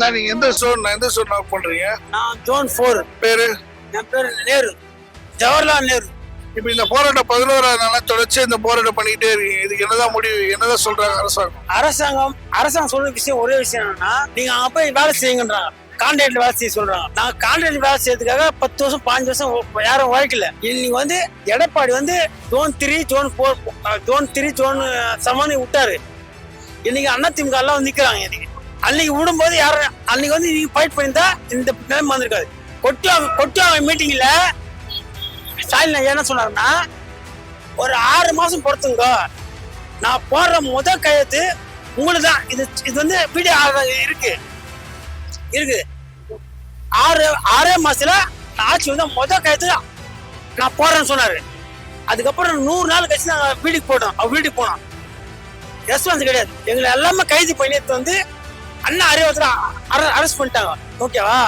நான் நீங்க எந்த ஸ்டோன் எந்த ஸ்டோன் ஒர்க் பண்றீங்க? நான் ஜோன் ஃபோர் பேரு? என் பேர் நேரு. ஜவஹர்லால் நேரு. இப்ப இந்த போராட்டம் பதினோராவது நாளா தொடர்ச்சி இந்த போராட்டம் பண்ணிக்கிட்டே இருக்கீங்க. இதுக்கு என்னதான் முடிவு என்னதான் சொல்றாங்க அரசாங்கம்? அரசாங்கம் அரசாங்கம் சொல்ற விஷயம் ஒரே விஷயம் என்னன்னா நீங்க அங்க போய் வேலை செய்யுங்கன்றாங்க கான்ட்ராக்ட்ல வேலை செய்ய சொல்றாங்க நான் கான்ட்ராக்ட் வேலை செய்யறதுக்காக பத்து வருஷம் பாஞ்சு வருஷம் யாரும் உழைக்கல. இன்னைக்கு வந்து எடப்பாடி வந்து zone three zone four zone three zone சமானி விட்டாரு. இன்னைக்கு அண்ணா திமுக எல்லாம் வந்து நிக்கிறாங்க இன்னைக்கு. அன்னைக்கு விடும்போது யாரும் அன்னைக்கு வந்து நீங்க ஃபைட் பண்ணியிருந்தா இந்த நிலைமை வந்திருக்காது. கொட்டி கொட்டி அவன் மீட்டிங்கில் ஸ்டாலின் என்ன சொன்னாருன்னா ஒரு ஆறு மாதம் பொறுத்துங்க. நான் போடுற முத கையெழுத்து உங்களுக்கு தான் இது இது வந்து வீடியோ இருக்கு. இருக்கு. ஆறு ஆறே மாசத்துல ஆட்சி வந்து முத கையெழுத்து நான் போடுறேன்னு சொன்னாரு. அதுக்கப்புறம் நூறு நாள் கழிச்சு நாங்கள் வீட்டுக்கு போட்டோம் அவர் வீட்டுக்கு போனோம் ரெஸ்பான்ஸ் கிடையாது. எங்களை எல்லாமே கைது பண்ணிட்டு வந்து அண்ணா அறிவுறுத்தல அரெஸ்ட் பண்ணிட்டாங்க. ஓகேவா?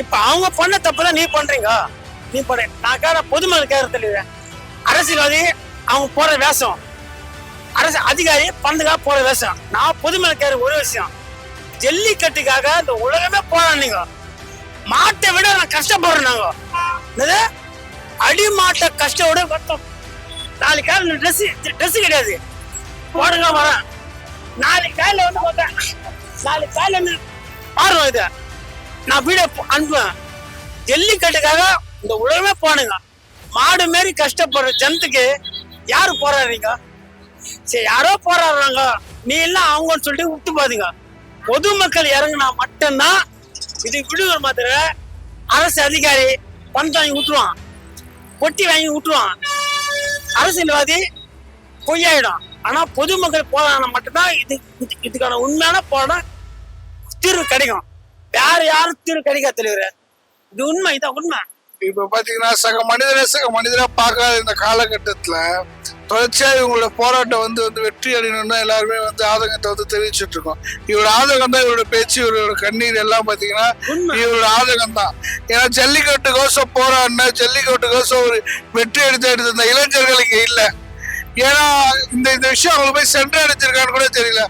இப்ப அவங்க பண்ண தப்பு தான் நீ பண்றீங்க. நீ பண்ற நான் கேட பொதுமக்கள் கேட்க தெளிவேன் அரசியல்வாதி அவங்க போற வேஷம். அரசு அதிகாரி பணத்துக்காக போற வேஷம். நான் பொதுமக்கள் கேட்க ஒரு விஷயம். ஜல்லிக்கட்டுக்காக இந்த உலகமே போராடினீங்க மாட்டை விட நான் கஷ்டப்படுறேன் நாங்க. என்னது? அடி மாட்ட கஷ்டம் விட கஷ்டம் நாளைக்கு கால ட்ரெஸ் ட்ரெஸ் கிடையாது. போடுங்க வரேன். நாளைக்கு காலையில் வந்து பார்த்தேன். நாளைக்கு காலையில் வந்து பாருங்க இதை. நான் வீடியோ அனுப்புவேன். ஜல்லிக்கட்டுக்காக இந்த உலகமே போனுங்க. மாடு மாரி கஷ்டப்படுற ஜனத்துக்கு யாரு போராடுறீங்க? சரி யாரோ போராடுறாங்க. நீ எல்லாம் அவங்கன்னு சொல்லிட்டு விட்டு பாதுங்க பொதுமக்கள் இறங்குனா மட்டும்தான் இது விடுதலை மாத்திர. அரசு அதிகாரி பணத்தை வாங்கி விட்டுருவான் பொட்டி வாங்கி விட்டுருவான் அரசியல்வாதி பொய்யாயிடும். ஆனா பொதுமக்கள் போராடினா மட்டும்தான் இது- இதுக்கான உண்மையான போராட்டம் தீர்வு கிடைக்கும் யார் யாரும் தீர்வு கிடைக்காது தலைவர் இது உண்மை இதான் உண்மை? இப்ப பாத்தீங்கன்னா சக மனிதரை சக மனிதரா பார்க்காத இந்த காலகட்டத்துல தொடர்ச்சியா இவங்களோட போராட்டம் வந்து வந்து வெற்றி அடையணும்னு எல்லாருமே வந்து ஆதங்கத்தை வந்து தெரிவிச்சிட்டு இருக்கோம். இவரோட ஆதங்கம் தான் இவரோட பேச்சு இவரோட கண்ணீர் எல்லாம் பாத்தீங்கன்னா இவரோட ஆதங்கம் தான். ஏன்னா ஜல்லிக்கட்டுக்கோசம் போராடின ஜல்லிக்கட்டுக்கோசம் ஒரு வெற்றி எடுத்து எடுத்த இந்த இளைஞர்கள் இங்க இல்ல. ஏன்னா இந்த இந்த விஷயம் அவங்களுக்கு போய் சென்றடைஞ்சிருக்கான்னு கூட தெரியல.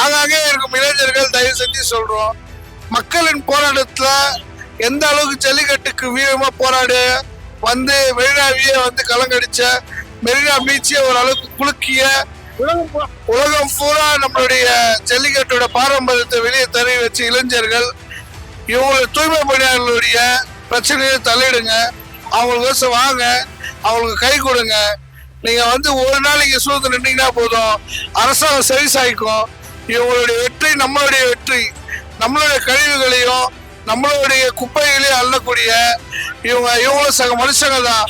ஆங்காங்கே இருக்கும் இளைஞர்கள் தயவு செஞ்சு சொல்றோம். மக்களின் போராட்டத்துல எந்த அளவுக்கு ஜல்லிக்கட்டுக்கு வீரமா போராடு வந்து மெரினாவிய வந்து கலங்கடிச்ச மெரினா பீச்சை ஓரளவுக்கு குலுக்கிய உலகம் பூரா நம்மளுடைய ஜல்லிக்கட்டோட பாரம்பரியத்தை வெளியே தறி வச்ச இளைஞர்கள் இவங்கள தூய்மை பணியாளர்களுடைய பிரச்சனையை தலையிடுங்க அவங்களுக்கு வாங்க. அவங்களுக்கு கை கொடுங்க. நீங்க வந்து ஒரு நாள் இங்க சூழ்ந்து நின்றீங்கன்னா போதும். அரசாங்கம் சரி சாய்க்கும் இவங்களுடைய வெற்றி நம்மளுடைய வெற்றி. நம்மளுடைய கழிவுகளையும் நம்மளுடைய குப்பைகளையும் அள்ளக்கூடிய இவங்க இவங்களும் சக மனுஷங்க தான்